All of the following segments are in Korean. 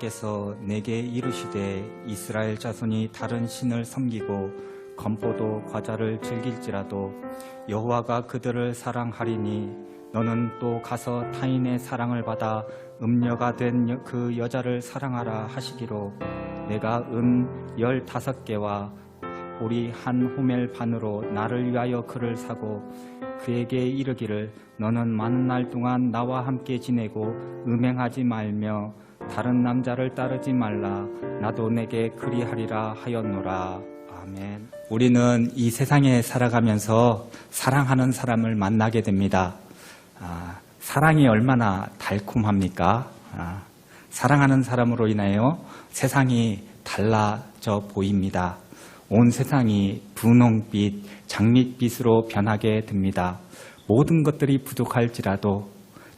여호와께서 내게 이르시되 이스라엘 자손이 다른 신을 섬기고 건포도 과자를 즐길지라도 여호와가 그들을 사랑하리니 너는 또 가서 타인의 사랑을 받아 음녀가 된 그 여자를 사랑하라 하시기로 내가 은 열다섯 개와 보리 한 호멜 반으로 나를 위하여 그를 사고 그에게 이르기를 너는 많은 날 동안 나와 함께 지내고 음행하지 말며 다른 남자를 따르지 말라. 나도 내게 그리하리라 하였노라. 아멘. 우리는 이 세상에 살아가면서 사랑하는 사람을 만나게 됩니다. 아, 사랑이 얼마나 달콤합니까? 아, 사랑하는 사람으로 인하여 세상이 달라져 보입니다. 온 세상이 분홍빛, 장밋빛으로 변하게 됩니다. 모든 것들이 부족할지라도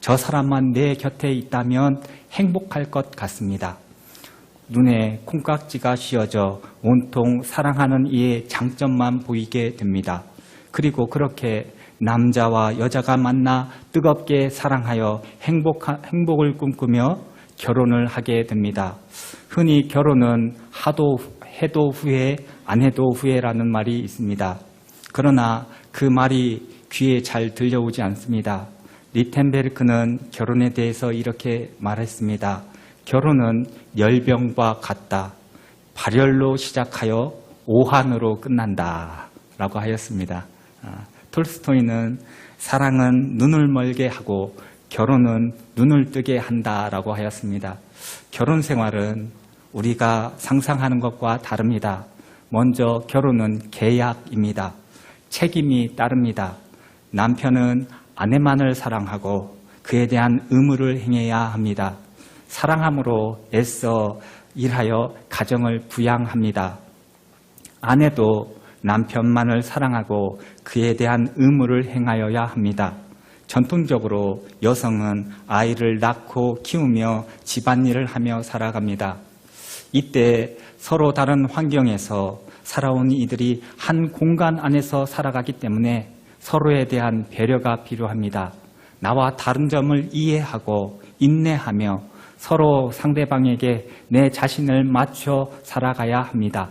저 사람만 내 곁에 있다면 행복할 것 같습니다. 눈에 콩깍지가 씌어져 온통 사랑하는 이의 장점만 보이게 됩니다. 그리고 그렇게 남자와 여자가 만나 뜨겁게 사랑하여 행복하, 행복을 꿈꾸며 결혼을 하게 됩니다. 흔히 결혼은 하도 해도 후회, 안 해도 후회라는 말이 있습니다. 그러나 그 말이 귀에 잘 들려오지 않습니다. 리텐베르크는 결혼에 대해서 이렇게 말했습니다. 결혼은 열병과 같다. 발열로 시작하여 오한으로 끝난다. 라고 하였습니다. 아, 톨스토이는 사랑은 눈을 멀게 하고 결혼은 눈을 뜨게 한다 라고 하였습니다. 결혼 생활은 우리가 상상하는 것과 다릅니다. 먼저 결혼은 계약입니다. 책임이 따릅니다. 남편은 아내만을 사랑하고 그에 대한 의무를 행해야 합니다. 사랑함으로 애써 일하여 가정을 부양합니다. 아내도 남편만을 사랑하고 그에 대한 의무를 행하여야 합니다. 전통적으로 여성은 아이를 낳고 키우며 집안일을 하며 살아갑니다. 이때 서로 다른 환경에서 살아온 이들이 한 공간 안에서 살아가기 때문에 서로에 대한 배려가 필요합니다. 나와 다른 점을 이해하고 인내하며 서로 상대방에게 내 자신을 맞춰 살아가야 합니다.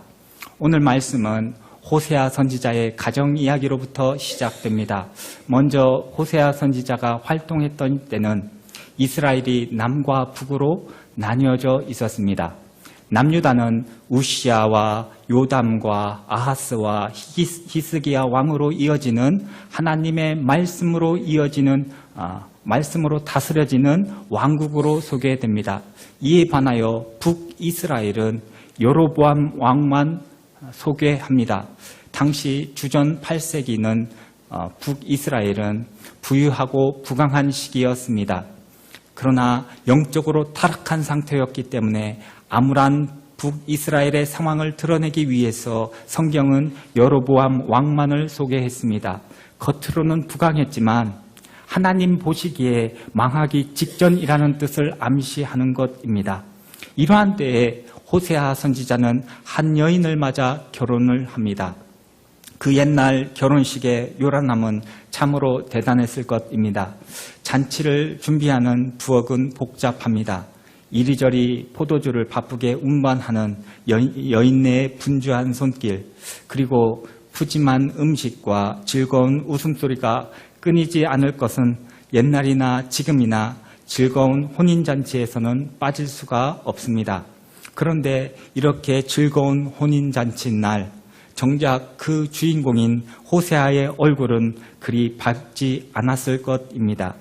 오늘 말씀은 호세아 선지자의 가정 이야기로부터 시작됩니다. 먼저 호세아 선지자가 활동했던 때는 이스라엘이 남과 북으로 나뉘어져 있었습니다. 남유다는 우시아와 요담과 아하스와 히스기야 왕으로 이어지는 하나님의 말씀으로 이어지는 아, 말씀으로 다스려지는 왕국으로 소개됩니다. 이에 반하여 북이스라엘은 여로보암 왕만 소개합니다. 당시 주전 8세기는 어, 북이스라엘은 부유하고 부강한 시기였습니다. 그러나 영적으로 타락한 상태였기 때문에 암울한 북이스라엘의 상황을 드러내기 위해서 성경은 여로보암 왕만을 소개했습니다. 겉으로는 부강했지만 하나님 보시기에 망하기 직전이라는 뜻을 암시하는 것입니다. 이러한 때에 호세아 선지자는 한 여인을 맞아 결혼을 합니다. 그 옛날 결혼식의 요란함은 참으로 대단했을 것입니다. 잔치를 준비하는 부엌은 복잡합니다. 이리저리 포도주를 바쁘게 운반하는 여인네의 분주한 손길, 그리고 푸짐한 음식과 즐거운 웃음소리가 끊이지 않을 것은 옛날이나 지금이나 즐거운 혼인잔치에서는 빠질 수가 없습니다. 그런데 이렇게 즐거운 혼인잔치 날, 정작 그 주인공인 호세아의 얼굴은 그리 밝지 않았을 것입니다.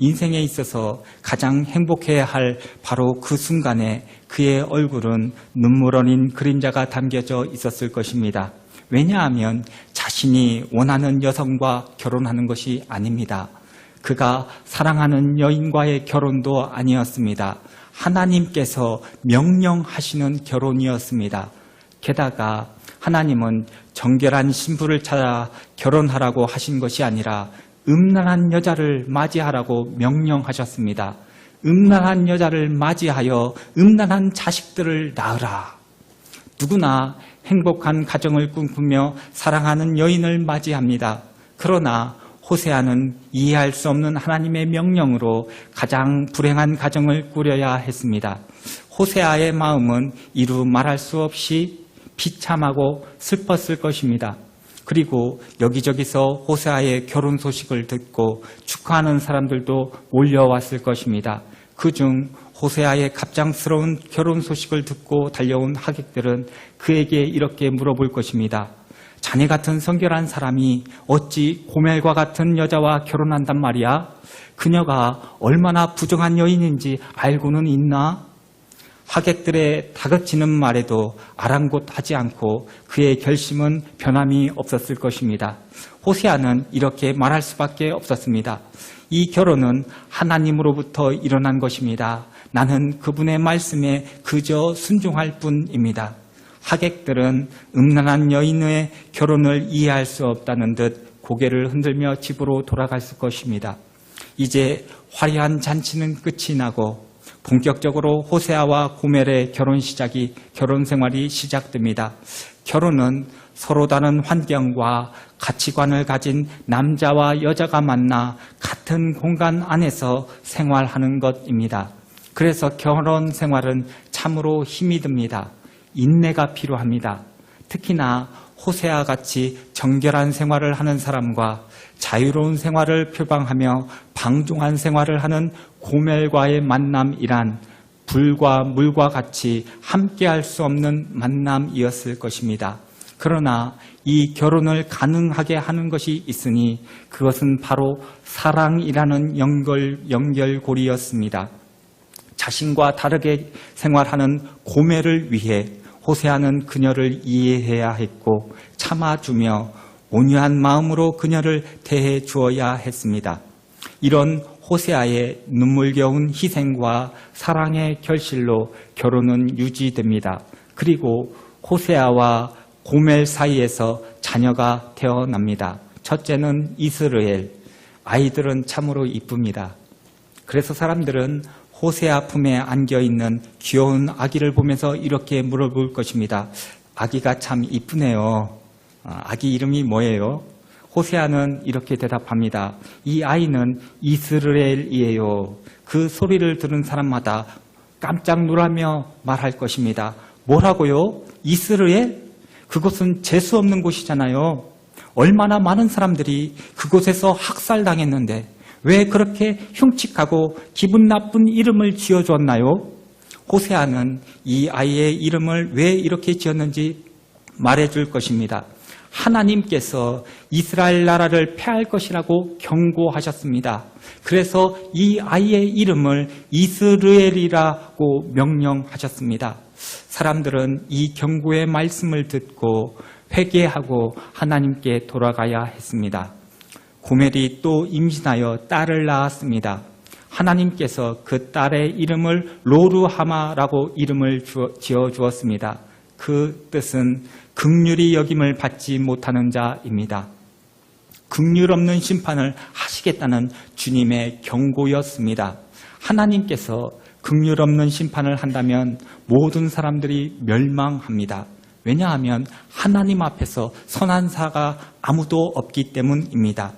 인생에 있어서 가장 행복해야 할 바로 그 순간에 그의 얼굴은 눈물 어린 그림자가 담겨져 있었을 것입니다. 왜냐하면 자신이 원하는 여성과 결혼하는 것이 아닙니다. 그가 사랑하는 여인과의 결혼도 아니었습니다. 하나님께서 명령하시는 결혼이었습니다. 게다가 하나님은 정결한 신부를 찾아 결혼하라고 하신 것이 아니라 음란한 여자를 맞이하라고 명령하셨습니다. 음란한 여자를 맞이하여 음란한 자식들을 낳으라. 누구나 행복한 가정을 꿈꾸며 사랑하는 여인을 맞이합니다. 그러나 호세아는 이해할 수 없는 하나님의 명령으로 가장 불행한 가정을 꾸려야 했습니다. 호세아의 마음은 이루 말할 수 없이 비참하고 슬펐을 것입니다. 그리고 여기저기서 호세아의 결혼 소식을 듣고 축하하는 사람들도 몰려왔을 것입니다. 그중 호세아의 갑작스러운 결혼 소식을 듣고 달려온 하객들은 그에게 이렇게 물어볼 것입니다. 자네 같은 성결한 사람이 어찌 고멜과 같은 여자와 결혼한단 말이야? 그녀가 얼마나 부정한 여인인지 알고는 있나? 하객들의 다그치는 말에도 아랑곳하지 않고 그의 결심은 변함이 없었을 것입니다. 호세아는 이렇게 말할 수밖에 없었습니다. 이 결혼은 하나님으로부터 일어난 것입니다. 나는 그분의 말씀에 그저 순종할 뿐입니다. 하객들은 음란한 여인의 결혼을 이해할 수 없다는 듯 고개를 흔들며 집으로 돌아갔을 것입니다. 이제 화려한 잔치는 끝이 나고 본격적으로 호세아와 고멜의 결혼 시작이 결혼 생활이 시작됩니다. 결혼은 서로 다른 환경과 가치관을 가진 남자와 여자가 만나 같은 공간 안에서 생활하는 것입니다. 그래서 결혼 생활은 참으로 힘이 듭니다. 인내가 필요합니다. 특히나 호세아 같이 정결한 생활을 하는 사람과 자유로운 생활을 표방하며 방종한 생활을 하는 고멜과의 만남이란 불과 물과 같이 함께할 수 없는 만남이었을 것입니다. 그러나 이 결혼을 가능하게 하는 것이 있으니 그것은 바로 사랑이라는 연결, 연결고리였습니다. 자신과 다르게 생활하는 고멜을 위해 호세아는 그녀를 이해해야 했고 참아주며 온유한 마음으로 그녀를 대해 주어야 했습니다. 이런 호세아의 눈물겨운 희생과 사랑의 결실로 결혼은 유지됩니다. 그리고 호세아와 고멜 사이에서 자녀가 태어납니다. 첫째는 이스르엘. 아이들은 참으로 이쁩니다. 그래서 사람들은 호세아 품에 안겨 있는 귀여운 아기를 보면서 이렇게 물어볼 것입니다. 아기가 참 이쁘네요. 아, 아기 이름이 뭐예요? 호세아는 이렇게 대답합니다. 이 아이는 이스라엘이에요. 그 소리를 들은 사람마다 깜짝 놀라며 말할 것입니다. 뭐라고요? 이스라엘? 그곳은 재수 없는 곳이잖아요. 얼마나 많은 사람들이 그곳에서 학살당했는데 왜 그렇게 흉측하고 기분 나쁜 이름을 지어줬나요? 호세아는 이 아이의 이름을 왜 이렇게 지었는지 말해줄 것입니다. 하나님께서 이스라엘 나라를 패할 것이라고 경고하셨습니다. 그래서 이 아이의 이름을 이스르엘이라고 명령하셨습니다. 사람들은 이 경고의 말씀을 듣고 회개하고 하나님께 돌아가야 했습니다. 고멜이 또 임신하여 딸을 낳았습니다. 하나님께서 그 딸의 이름을 로루하마라고 이름을 지어 주었습니다. 그 뜻은 극률이 여김을 받지 못하는 자입니다. 극률 없는 심판을 하시겠다는 주님의 경고였습니다. 하나님께서 극률 없는 심판을 한다면 모든 사람들이 멸망합니다. 왜냐하면 하나님 앞에서 선한 사가 아무도 없기 때문입니다.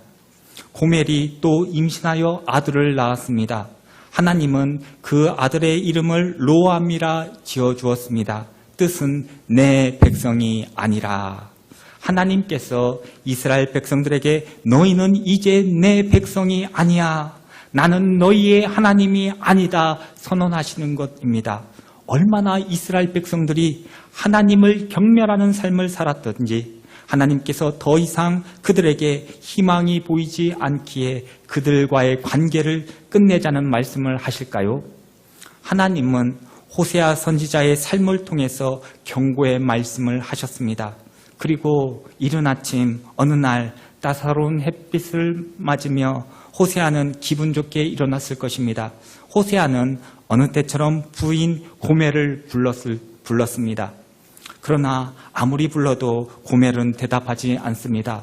고멜이 또 임신하여 아들을 낳았습니다. 하나님은 그 아들의 이름을 로암이라 지어 주었습니다. 뜻은 내 백성이 아니라 하나님께서 이스라엘 백성들에게 너희는 이제 내 백성이 아니야. 나는 너희의 하나님이 아니다. 선언하시는 것입니다. 얼마나 이스라엘 백성들이 하나님을 경멸하는 삶을 살았던지 하나님께서 더 이상 그들에게 희망이 보이지 않기에 그들과의 관계를 끝내자는 말씀을 하실까요? 하나님은 호세아 선지자의 삶을 통해서 경고의 말씀을 하셨습니다. 그리고 이른 아침 어느 날 따사로운 햇빛을 맞으며 호세아는 기분 좋게 일어났을 것입니다. 호세아는 어느 때처럼 부인 고멜을 불렀을, 불렀습니다. 그러나 아무리 불러도 고멜은 대답하지 않습니다.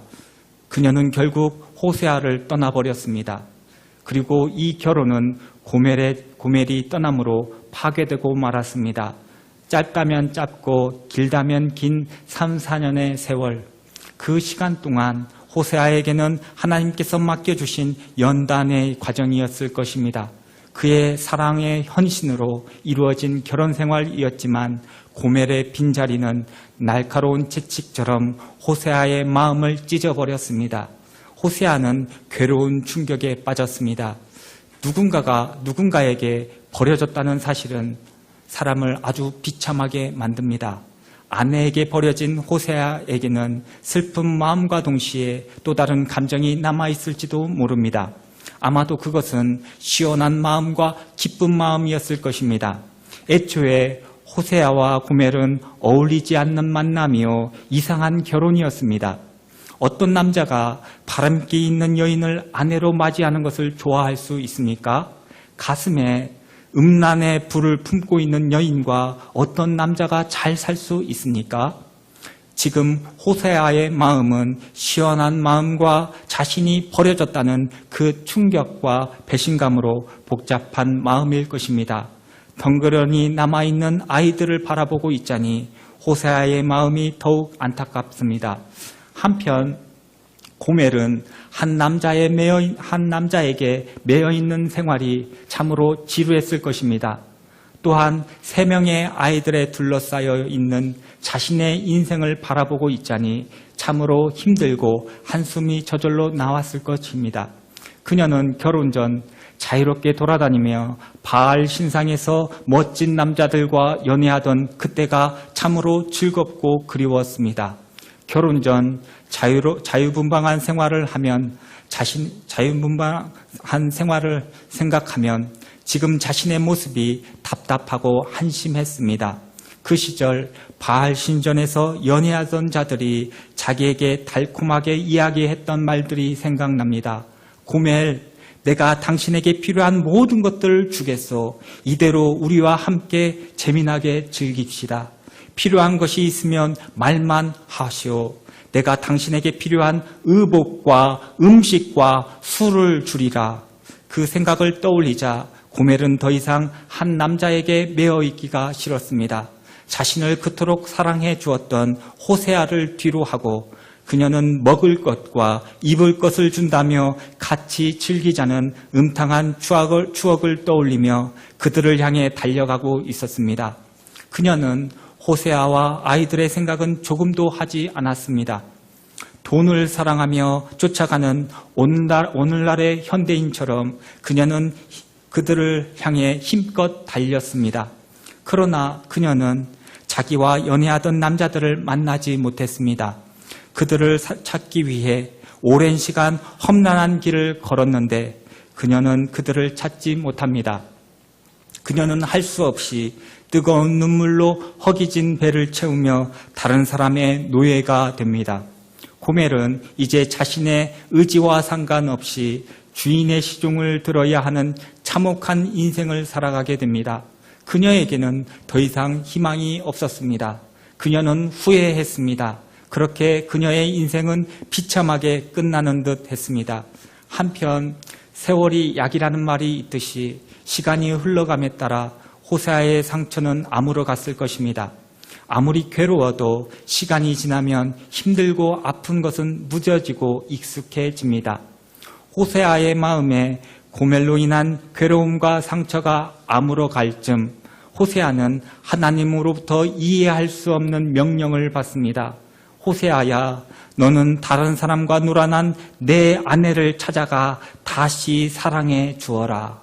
그녀는 결국 호세아를 떠나버렸습니다. 그리고 이 결혼은 고멜의, 고멜이 떠남으로 파괴되고 말았습니다. 짧다면 짧고 길다면 긴 3, 4년의 세월. 그 시간 동안 호세아에게는 하나님께서 맡겨주신 연단의 과정이었을 것입니다. 그의 사랑의 헌신으로 이루어진 결혼 생활이었지만 고멜의 빈자리는 날카로운 채찍처럼 호세아의 마음을 찢어버렸습니다. 호세아는 괴로운 충격에 빠졌습니다. 누군가가 누군가에게 버려졌다는 사실은 사람을 아주 비참하게 만듭니다. 아내에게 버려진 호세아에게는 슬픈 마음과 동시에 또 다른 감정이 남아있을지도 모릅니다. 아마도 그것은 시원한 마음과 기쁜 마음이었을 것입니다. 애초에 호세아와 고멜은 어울리지 않는 만남이요 이상한 결혼이었습니다. 어떤 남자가 바람기 있는 여인을 아내로 맞이하는 것을 좋아할 수 있습니까? 가슴에 음란의 불을 품고 있는 여인과 어떤 남자가 잘 살 수 있습니까? 지금 호세아의 마음은 시원한 마음과 자신이 버려졌다는 그 충격과 배신감으로 복잡한 마음일 것입니다. 덩그러니 남아있는 아이들을 바라보고 있자니 호세아의 마음이 더욱 안타깝습니다. 한편 고멜은 한 남자의 매여 한 남자에게 매여 있는 생활이 참으로 지루했을 것입니다. 또한 세 명의 아이들에 둘러싸여 있는 자신의 인생을 바라보고 있자니 참으로 힘들고 한숨이 저절로 나왔을 것입니다. 그녀는 결혼 전 자유롭게 돌아다니며 바알 신상에서 멋진 남자들과 연애하던 그때가 참으로 즐겁고 그리웠습니다. 결혼 전 자유로, 자유분방한 생활을 하면 자신, 자유분방한 생활을 생각하면 지금 자신의 모습이 답답하고 한심했습니다. 그 시절 바알 신전에서 연애하던 자들이 자기에게 달콤하게 이야기했던 말들이 생각납니다. 고멜, 내가 당신에게 필요한 모든 것들을 주겠소. 이대로 우리와 함께 재미나게 즐깁시다. 필요한 것이 있으면 말만 하시오. 내가 당신에게 필요한 의복과 음식과 술을 주리라. 그 생각을 떠올리자 고멜은 더 이상 한 남자에게 매어 있기가 싫었습니다. 자신을 그토록 사랑해 주었던 호세아를 뒤로 하고 그녀는 먹을 것과 입을 것을 준다며 같이 즐기자는 음탕한 추억을, 추억을 떠올리며 그들을 향해 달려가고 있었습니다. 그녀는 호세아와 아이들의 생각은 조금도 하지 않았습니다. 돈을 사랑하며 쫓아가는 오늘날, 오늘날의 현대인처럼 그녀는 그들을 향해 힘껏 달렸습니다. 그러나 그녀는 자기와 연애하던 남자들을 만나지 못했습니다. 그들을 찾기 위해 오랜 시간 험난한 길을 걸었는데 그녀는 그들을 찾지 못합니다. 그녀는 할 수 없이 뜨거운 눈물로 허기진 배를 채우며 다른 사람의 노예가 됩니다. 고멜은 이제 자신의 의지와 상관없이 주인의 시종을 들어야 하는 참혹한 인생을 살아가게 됩니다. 그녀에게는 더 이상 희망이 없었습니다. 그녀는 후회했습니다. 그렇게 그녀의 인생은 비참하게 끝나는 듯 했습니다. 한편 세월이 약이라는 말이 있듯이 시간이 흘러감에 따라 호세아의 상처는 아물어 갔을 것입니다. 아무리 괴로워도 시간이 지나면 힘들고 아픈 것은 무뎌지고 익숙해집니다. 호세아의 마음에 고멜로 인한 괴로움과 상처가 아물어 갈 즈음 호세아는 하나님으로부터 이해할 수 없는 명령을 받습니다. 호세아야, 너는 다른 사람과 놀아난 내 아내를 찾아가 다시 사랑해 주어라.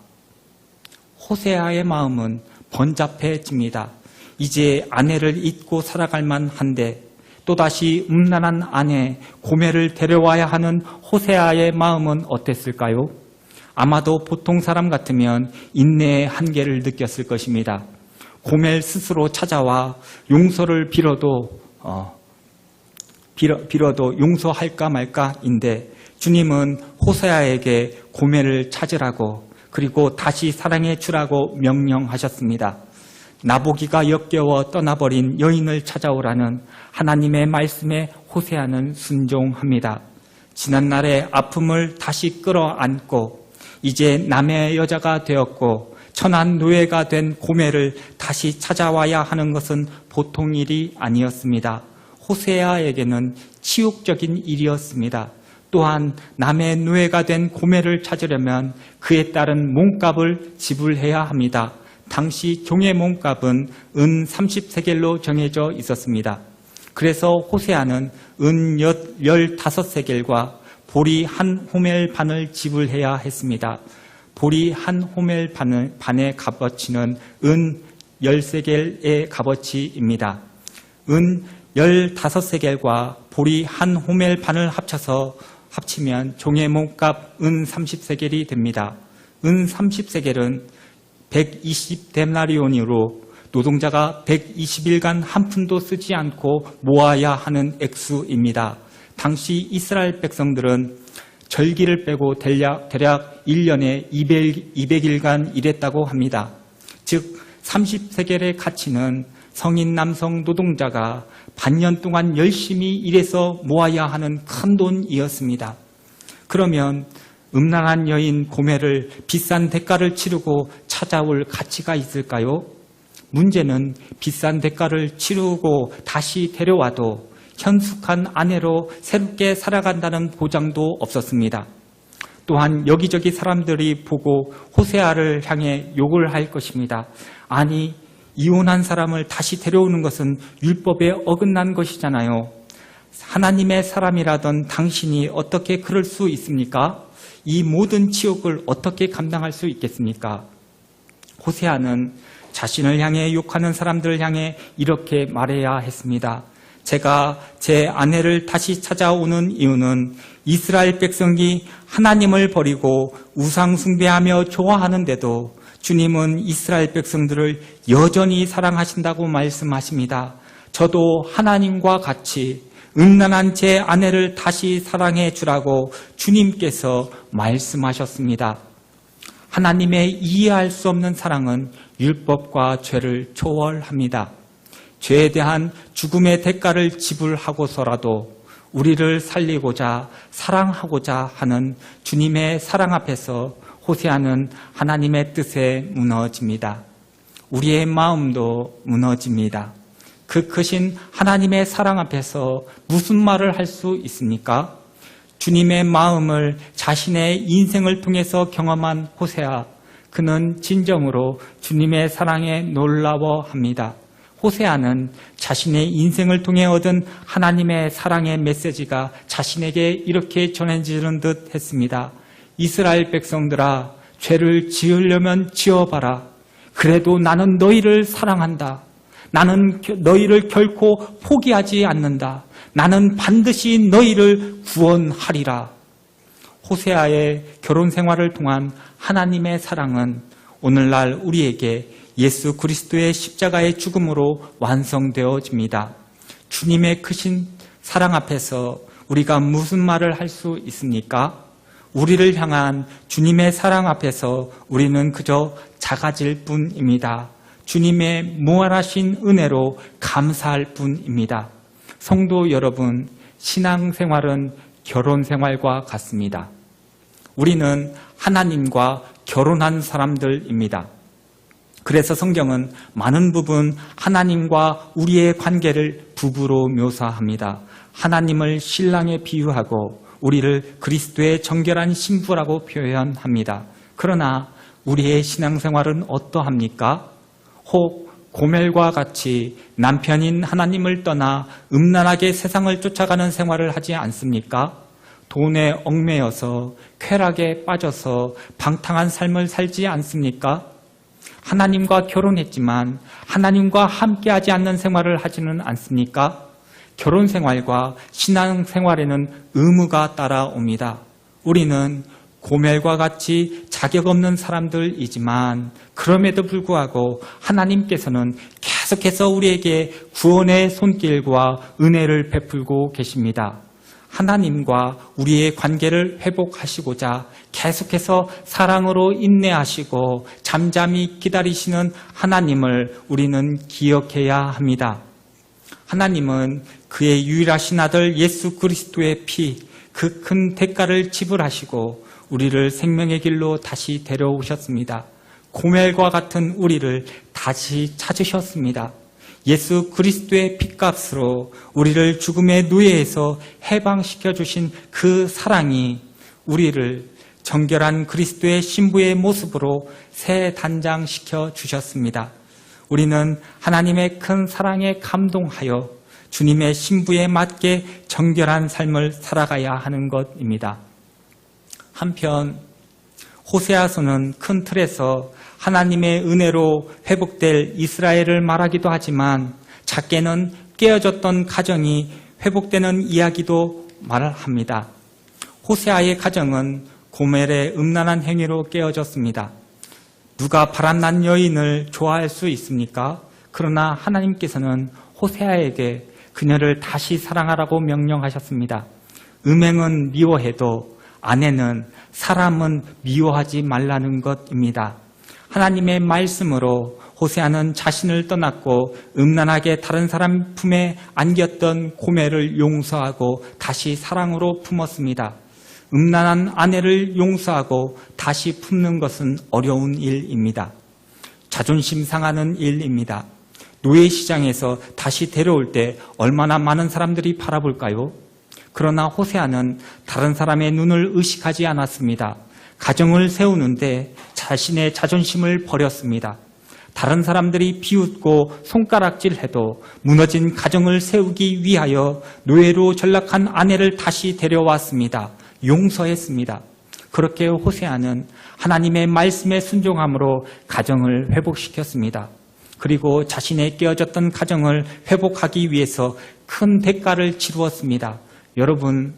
호세아의 마음은 번잡해집니다. 이제 아내를 잊고 살아갈 만한데 또다시 음란한 아내 고멜을 데려와야 하는 호세아의 마음은 어땠을까요? 아마도 보통 사람 같으면 인내의 한계를 느꼈을 것입니다. 고멜 스스로 찾아와 용서를 빌어도 어, 빌어, 빌어 도 용서할까 말까인데 주님은 호세아에게 고멜을 찾으라고 그리고 다시 사랑해 주라고 명령하셨습니다. 나보기가 역겨워 떠나버린 여인을 찾아오라는 하나님의 말씀에 호세아는 순종합니다. 지난날의 아픔을 다시 끌어안고 이제 남의 여자가 되었고 천한 노예가 된 고멜을 다시 찾아와야 하는 것은 보통 일이 아니었습니다. 호세아에게는 치욕적인 일이었습니다. 또한 남의 노예가 된 고멜을 찾으려면 그에 따른 몸값을 지불해야 합니다. 당시 종의 몸값은 은 30세겔로 정해져 있었습니다. 그래서 호세아는 은 15세겔과 보리 한 호멜 반을 지불해야 했습니다. 보리 한 호멜 반의 값어치는 은 10세겔의 값어치입니다. 은 15세겔과 보리 한 호멜 반을 합쳐서 합치면 종의 몸값 은 30세겔이 됩니다. 은 30세겔은 120데나리온으로 노동자가 120일간 한 푼도 쓰지 않고 모아야 하는 액수입니다. 당시 이스라엘 백성들은 절기를 빼고 대략, 대략 1년에 200, 200일간 일했다고 합니다. 즉 30세겔의 가치는 성인 남성 노동자가 반년 동안 열심히 일해서 모아야 하는 큰 돈이었습니다. 그러면 음란한 여인 고매를 비싼 대가를 치르고 찾아올 가치가 있을까요? 문제는 비싼 대가를 치르고 다시 데려와도 현숙한 아내로 새롭게 살아간다는 보장도 없었습니다. 또한 여기저기 사람들이 보고 호세아를 향해 욕을 할 것입니다. 아니, 이혼한 사람을 다시 데려오는 것은 율법에 어긋난 것이잖아요. 하나님의 사람이라던 당신이 어떻게 그럴 수 있습니까? 이 모든 치욕을 어떻게 감당할 수 있겠습니까? 호세아는 자신을 향해 욕하는 사람들을 향해 이렇게 말해야 했습니다. 제가 제 아내를 다시 찾아오는 이유는 이스라엘 백성이 하나님을 버리고 우상숭배하며 좋아하는데도 주님은 이스라엘 백성들을 여전히 사랑하신다고 말씀하십니다. 저도 하나님과 같이 음란한 제 아내를 다시 사랑해 주라고 주님께서 말씀하셨습니다. 하나님의 이해할 수 없는 사랑은 율법과 죄를 초월합니다. 죄에 대한 죽음의 대가를 지불하고서라도 우리를 살리고자 사랑하고자 하는 주님의 사랑 앞에서 호세아는 하나님의 뜻에 무너집니다. 우리의 마음도 무너집니다. 그 크신 하나님의 사랑 앞에서 무슨 말을 할 수 있습니까? 주님의 마음을 자신의 인생을 통해서 경험한 호세아, 그는 진정으로 주님의 사랑에 놀라워합니다. 호세아는 자신의 인생을 통해 얻은 하나님의 사랑의 메시지가 자신에게 이렇게 전해지는 듯 했습니다. 이스라엘 백성들아, 죄를 지으려면 지어봐라. 그래도 나는 너희를 사랑한다. 나는 너희를 결코 포기하지 않는다. 나는 반드시 너희를 구원하리라. 호세아의 결혼 생활을 통한 하나님의 사랑은 오늘날 우리에게 예수 그리스도의 십자가의 죽음으로 완성되어집니다. 주님의 크신 사랑 앞에서 우리가 무슨 말을 할 수 있습니까? 우리를 향한 주님의 사랑 앞에서 우리는 그저 작아질 뿐입니다. 주님의 무한하신 은혜로 감사할 뿐입니다. 성도 여러분, 신앙생활은 결혼생활과 같습니다. 우리는 하나님과 결혼한 사람들입니다. 그래서 성경은 많은 부분 하나님과 우리의 관계를 부부로 묘사합니다. 하나님을 신랑에 비유하고 우리를 그리스도의 정결한 신부라고 표현합니다. 그러나 우리의 신앙생활은 어떠합니까? 혹 고멜과 같이 남편인 하나님을 떠나 음란하게 세상을 쫓아가는 생활을 하지 않습니까? 돈에 얽매여서 쾌락에 빠져서 방탕한 삶을 살지 않습니까? 하나님과 결혼했지만 하나님과 함께하지 않는 생활을 하지는 않습니까? 결혼 생활과 신앙 생활에는 의무가 따라옵니다. 우리는 고멜과 같이 자격 없는 사람들이지만 그럼에도 불구하고 하나님께서는 계속해서 우리에게 구원의 손길과 은혜를 베풀고 계십니다. 하나님과 우리의 관계를 회복하시고자 계속해서 사랑으로 인내하시고 잠잠히 기다리시는 하나님을 우리는 기억해야 합니다. 하나님은 그의 유일하신 아들 예수 그리스도의 피, 그 큰 대가를 지불하시고 우리를 생명의 길로 다시 데려오셨습니다. 고멜과 같은 우리를 다시 찾으셨습니다. 예수 그리스도의 핏값으로 우리를 죽음의 노예에서 해방시켜 주신 그 사랑이 우리를 정결한 그리스도의 신부의 모습으로 새 단장시켜 주셨습니다. 우리는 하나님의 큰 사랑에 감동하여 주님의 신부에 맞게 정결한 삶을 살아가야 하는 것입니다. 한편 호세아서는 큰 틀에서 하나님의 은혜로 회복될 이스라엘을 말하기도 하지만 작게는 깨어졌던 가정이 회복되는 이야기도 말합니다. 호세아의 가정은 고멜의 음란한 행위로 깨어졌습니다. 누가 바람난 여인을 좋아할 수 있습니까? 그러나 하나님께서는 호세아에게 그녀를 다시 사랑하라고 명령하셨습니다. 음행은 미워해도 아내는 사람은 미워하지 말라는 것입니다. 하나님의 말씀으로 호세아는 자신을 떠났고 음란하게 다른 사람 품에 안겼던 고매를 용서하고 다시 사랑으로 품었습니다. 음란한 아내를 용서하고 다시 품는 것은 어려운 일입니다. 자존심 상하는 일입니다. 노예 시장에서 다시 데려올 때 얼마나 많은 사람들이 바라볼까요? 그러나 호세아는 다른 사람의 눈을 의식하지 않았습니다. 가정을 세우는데 자신의 자존심을 버렸습니다. 다른 사람들이 비웃고 손가락질해도 무너진 가정을 세우기 위하여 노예로 전락한 아내를 다시 데려왔습니다. 용서했습니다. 그렇게 호세아는 하나님의 말씀에 순종함으로 가정을 회복시켰습니다. 그리고 자신의 깨어졌던 가정을 회복하기 위해서 큰 대가를 치루었습니다. 여러분,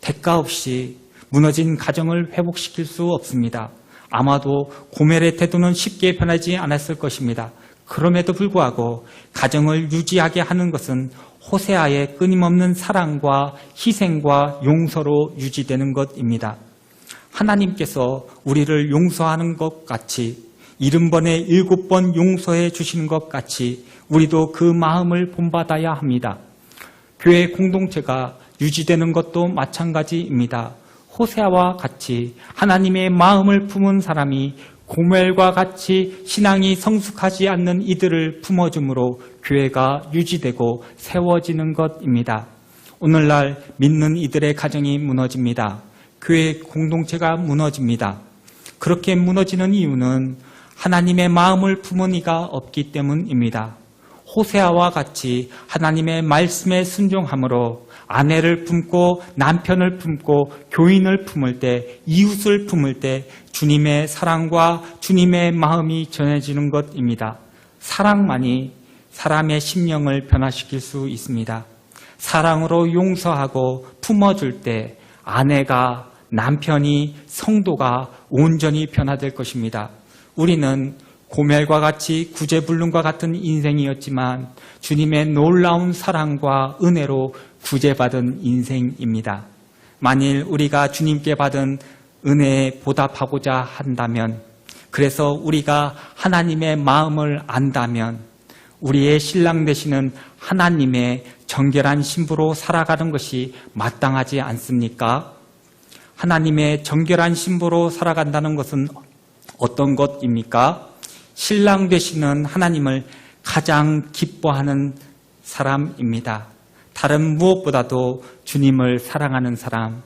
대가 없이 무너진 가정을 회복시킬 수 없습니다. 아마도 고멜의 태도는 쉽게 변하지 않았을 것입니다. 그럼에도 불구하고 가정을 유지하게 하는 것은 호세아의 끊임없는 사랑과 희생과 용서로 유지되는 것입니다. 하나님께서 우리를 용서하는 것 같이 일흔 번에 일곱 번 용서해 주시는 것 같이 우리도 그 마음을 본받아야 합니다. 교회 공동체가 유지되는 것도 마찬가지입니다. 호세아와 같이 하나님의 마음을 품은 사람이 고멜과 같이 신앙이 성숙하지 않는 이들을 품어줌으로 교회가 유지되고 세워지는 것입니다. 오늘날 믿는 이들의 가정이 무너집니다. 교회 공동체가 무너집니다. 그렇게 무너지는 이유는 하나님의 마음을 품은 이가 없기 때문입니다. 호세아와 같이 하나님의 말씀에 순종함으로 아내를 품고 남편을 품고 교인을 품을 때 이웃을 품을 때 주님의 사랑과 주님의 마음이 전해지는 것입니다. 사랑만이 사람의 심령을 변화시킬 수 있습니다. 사랑으로 용서하고 품어줄 때 아내가 남편이 성도가 온전히 변화될 것입니다. 우리는 고멜과 같이 구제불능과 같은 인생이었지만 주님의 놀라운 사랑과 은혜로 구제받은 인생입니다. 만일 우리가 주님께 받은 은혜에 보답하고자 한다면 그래서 우리가 하나님의 마음을 안다면 우리의 신랑 되시는 하나님의 정결한 신부로 살아가는 것이 마땅하지 않습니까? 하나님의 정결한 신부로 살아간다는 것은 어떤 것입니까? 신랑 되시는 하나님을 가장 기뻐하는 사람입니다. 다른 무엇보다도 주님을 사랑하는 사람,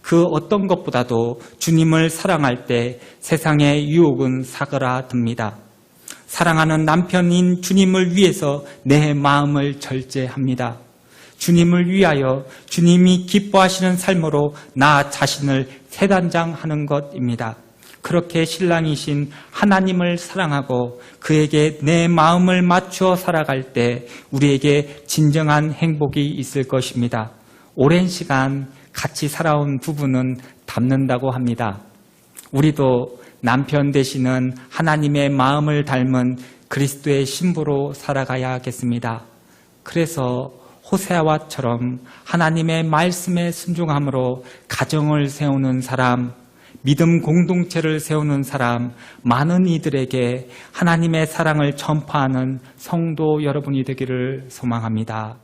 그 어떤 것보다도 주님을 사랑할 때 세상의 유혹은 사그라듭니다. 사랑하는 남편인 주님을 위해서 내 마음을 절제합니다. 주님을 위하여 주님이 기뻐하시는 삶으로 나 자신을 세단장하는 것입니다. 그렇게 신랑이신 하나님을 사랑하고 그에게 내 마음을 맞추어 살아갈 때 우리에게 진정한 행복이 있을 것입니다. 오랜 시간 같이 살아온 부부는 닮는다고 합니다. 우리도 남편 되시는 하나님의 마음을 닮은 그리스도의 신부로 살아가야 겠습니다. 그래서 호세아와처럼 하나님의 말씀에 순종함으로 가정을 세우는 사람, 믿음 공동체를 세우는 사람, 많은 이들에게 하나님의 사랑을 전파하는 성도 여러분이 되기를 소망합니다.